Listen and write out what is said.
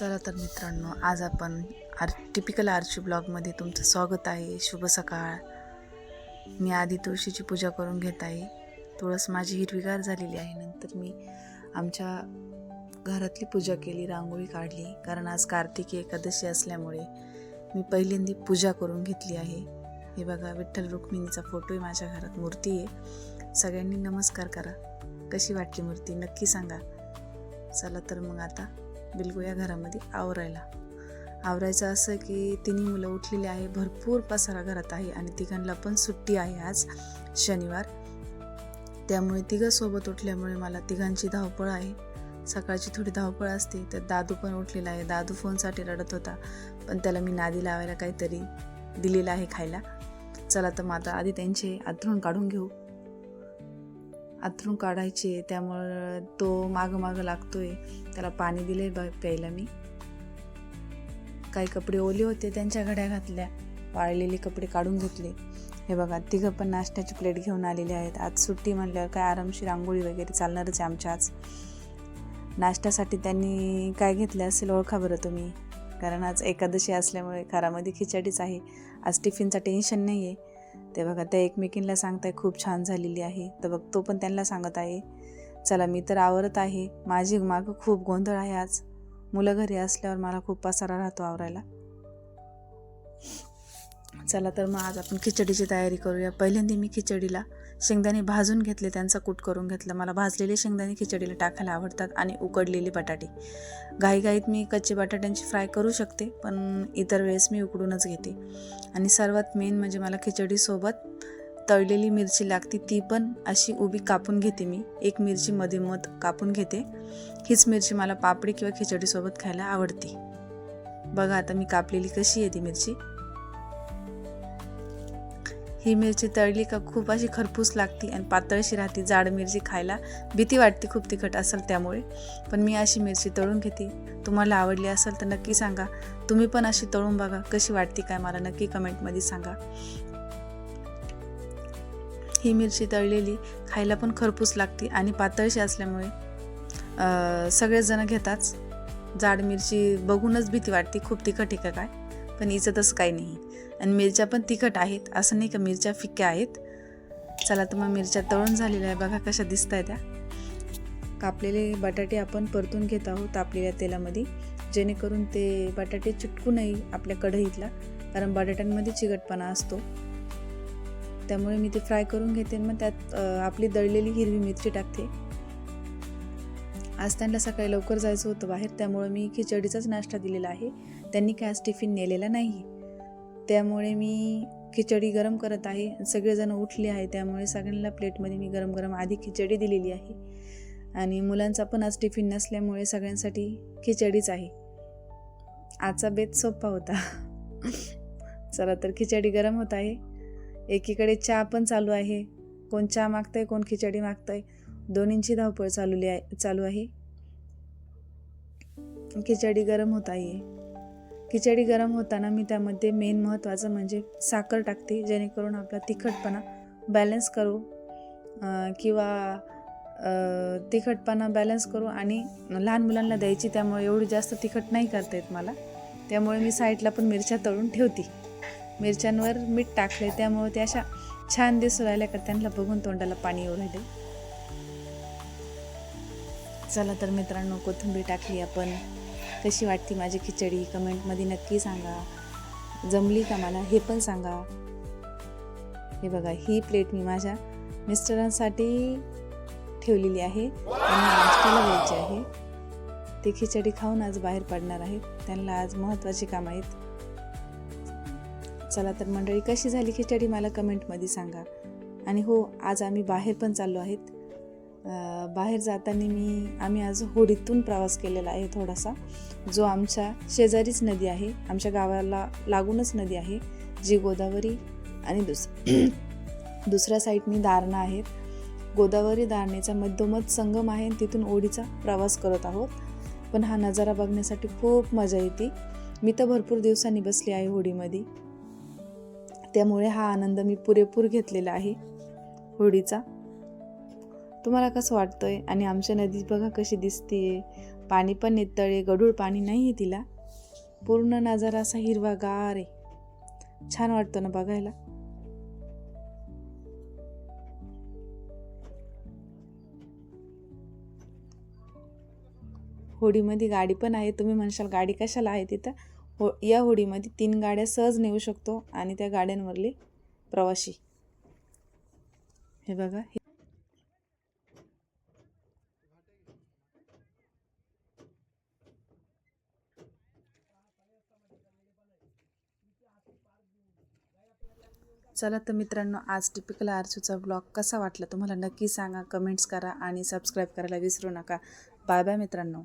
चला तर मित्रांनो आज आपण आर टिपिकल आरची ब्लॉगमध्ये तुमचं स्वागत आहे. शुभ सकाळ. मी आधी तुळशीची पूजा करून घेत आहे. तुळस माझी हिरवीगार झालेली आहे. नंतर मी आमच्या घरातली पूजा केली रांगोळी काढली. कारण आज कार्तिकी एकादशी असल्यामुळे मी पहिल्यांदी पूजा करून घेतली आहे. हे बघा विठ्ठल रुक्मिणीचा फोटो आहे माझ्या घरात. मूर्ती आहे. सगळ्यांनी नमस्कार करा. कशी वाटली मूर्ती? नक्की सांगा. चला तर मग आता बिलगू या घरामध्ये आवरायला. आवरायचं असं की तिन्ही मुलं उठलेली आहे भरपूर पसारा घरात आहे आणि तिघांना पण सुट्टी आहे आज शनिवार. त्यामुळे तिघंसोबत उठल्यामुळे मला तिघांची धावपळ आहे. सकाळची थोडी धावपळ असते तर दादू पण उठलेला आहे. दादू फोनसाठी रडत होता पण त्याला मी नादी लावायला काहीतरी दिलेलं आहे खायला. चला तर मग आता आधी त्यांचे आथरून काढून घेऊ. आथरून काढायचे त्यामुळं तो मागं मागं लागतोय. त्याला पाणी दिले प्यायला मी. काही कपडे ओले होते त्यांच्या घड्या घातल्या. वाळलेले कपडे काढून घेतले. हे बघा तिघं पण नाश्त्याची प्लेट घेऊन आलेले आहेत. आज सुट्टी म्हणल्यावर काय आरामशीर रांगोळी वगैरे चालणारच आहे आमच्या आज. नाश्त्यासाठी त्यांनी काय घेतलं असेल ओळखा बरं तुम्ही. कारण आज एकादशी असल्यामुळे घरामध्ये खिचडीच आहे. आज टिफिनचं टेन्शन नाही आहे ते बघा त्या एकमेकींना सांगताय खूप छान झालेली आहे. तर बघ तो पण त्यांना सांगत आहे चला मी तर आवरत आहे. माझी मागं खूप गोंधळ आहे आज. मुलं घरी असल्यावर मला खूप पसारा राहतो आवरायला. चला तर मग आज आपण खिचडीची तयारी करूया. पहिल्यांदा मी खिचडीला शेंगदाणे भाजून घेतले त्यांचा कूट करून घेतला. मला भाजलेले शेंगदाणे खिचडीला टाकायला आवडतात आणि उकडलेले बटाटे. घाईघाईत मी कच्चे बटाट्यांची फ्राय करू शकते पण इतर वेळेस मी उकडूनच घेते. आणि सर्वात मेन म्हणजे मला खिचडीसोबत तळलेली मिरची लागते ती पण अशी उभी कापून घेते मी. एक मिरची मध्ये मध कापून घेते. हीच मिरची मला पापडी किंवा खिचडीसोबत खायला आवडते. बघा आता मी कापलेली कशी आहे ती मिरची. ही मिरची तळली का खूप अशी खरपूस लागती आणि पातळशी राहते जाड मिरची खायला भीती वाटते खूप तिखट असेल त्यामुळे. पण मी अशी मिरची तळून घेते. तुम्हाला आवडली असेल तर नक्की सांगा. तुम्ही पण अशी तळून बघा कशी वाटते काय मला नक्की कमेंटमध्ये सांगा. ही मिरची तळलेली खायला पण खरपूस लागते आणि पातळशी असल्यामुळे सगळेजणं घेतात घेताच. जाड मिरची बघूनच भीती वाटते खूप तिखट आहे का काय. पण हिचं तसं काही नाही. आणि मिरच्या पण तिखट आहेत. असं नाही का मिरच्या फिक्या आहेत. चला तर मग मिरच्या तळून झालेल्या आहे बघा कशा दिसत आहे त्या. कापलेले बटाटे आपण परतून घेत आहोत तापलेल्या तेलामध्ये. जेणेकरून ते बटाटे चिटकू नये आपल्या कढईतला. कारण बटाट्यांमध्ये चिकटपणा असतो. त्यामुळे मी ते फ्राय करून घेते मग त्यात आपली दळलेली हिरवी मिरची टाकते. आज त्यांना सकाळी लवकर जायचं होतं बाहेर. त्यामुळे मी खिचडीचाच नाश्ता दिलेला आहे. त्यांनी काय आज टिफिन नेलेला नाही. त्यामुळे मी खिचडी गरम करत आहे. सगळेजण उठले आहे. त्यामुळे सगळ्यांना प्लेटमध्ये मी गरम गरम आधी खिचडी दिलेली आहे. आणि मुलांचा पण आज टिफिन नसल्यामुळे सगळ्यांसाठी खिचडीच आहे. आजचा बेत सोपा होता. चला तर खिचडी गरम होत आहे. एकीकडे चहा पण चालू आहे. कोण चहा मागतंय कोण खिचडी मागतंय. दोन्हींची धावपळ चालूली आहे चालू आहे. खिचडी गरम होत आहे. खिचडी गरम होताना मी त्यामध्ये मेन महत्त्वाचं म्हणजे साखर टाकते जेणेकरून आपला तिखटपणा बॅलन्स करू किंवा तिखटपणा बॅलन्स करू आणि लहान मुलांना द्यायची त्यामुळे एवढी जास्त तिखट नाही करता येत मला. त्यामुळे मी साईडला पण मिरच्या तळून ठेवते. मिरच्यांवर मीठ टाकले त्यामुळे ते अशा छान दिसू राहिल्या का त्यांना बघून तोंडाला पाणी येऊ राहिले चला तर मित्रांनो कोथिंबीर टाकली आपण. कशी वाटते माझी खिचडी? कमेंटमध्ये नक्की सांगा. जमली का मला? हे पण सांगा. हे बघा ही प्लेट मी माझ्या मिस्टरांसाठी ठेवलेली आहे. त्यांना नाश्त्याला द्यायची आहे. ते खिचडी खाऊन आज बाहेर पडणार आहेत. त्यांना आज महत्त्वाची कामं आहेत. चला तर मंडळी कशी झाली खिचडी? मला कमेंटमध्ये सांगा. आणि हो आज आम्ही बाहेर पण चाललो आहेत. बाहेर जाताना मी आम्ही आज होडीतून प्रवास केलेला आहे थोडासा जो आमच्या शेजारीच नदी आहे. आमच्या गावाला लागूनच नदी आहे जी गोदावरी आणि दुस दुसऱ्या साईडनी दारणा आहेत. गोदावरी दारणेचा मध्यमध संगम आहे आणि तिथून ओढीचा प्रवास करत आहोत. पण हा नजारा बघण्यासाठी खूप मजा येते. मी तर भरपूर दिवसांनी बसली आहे होडीमध्ये. त्यामुळे हा आनंद मी पुरेपूर घेतलेला आहे होडीचा. तुम्हाला कसं वाटतं आहे आणि आमच्या नदी बघा कशी दिसते पाणी पण नितळे गढूळ पाणी नाही आहे तिला. पूर्ण नजारा असा हिरवागार आहे. छान वाटतं ना बघायला. होडीमध्ये गाडी पण आहे. तुम्ही म्हणशाल गाडी कशाला आहे तिथं? हो या होडीमध्ये तीन गाड्या सहज नेऊ शकतो आणि त्या गाड्यांवरले प्रवासी. हे बघा चला तर मित्रांनो आज टिपिकल आरचूचा ब्लॉग कसा वाटला तुम्हाला नक्की सांगा. कमेंट्स करा आणि सबस्क्राईब करायला विसरू नका. बाय बाय मित्रांनो.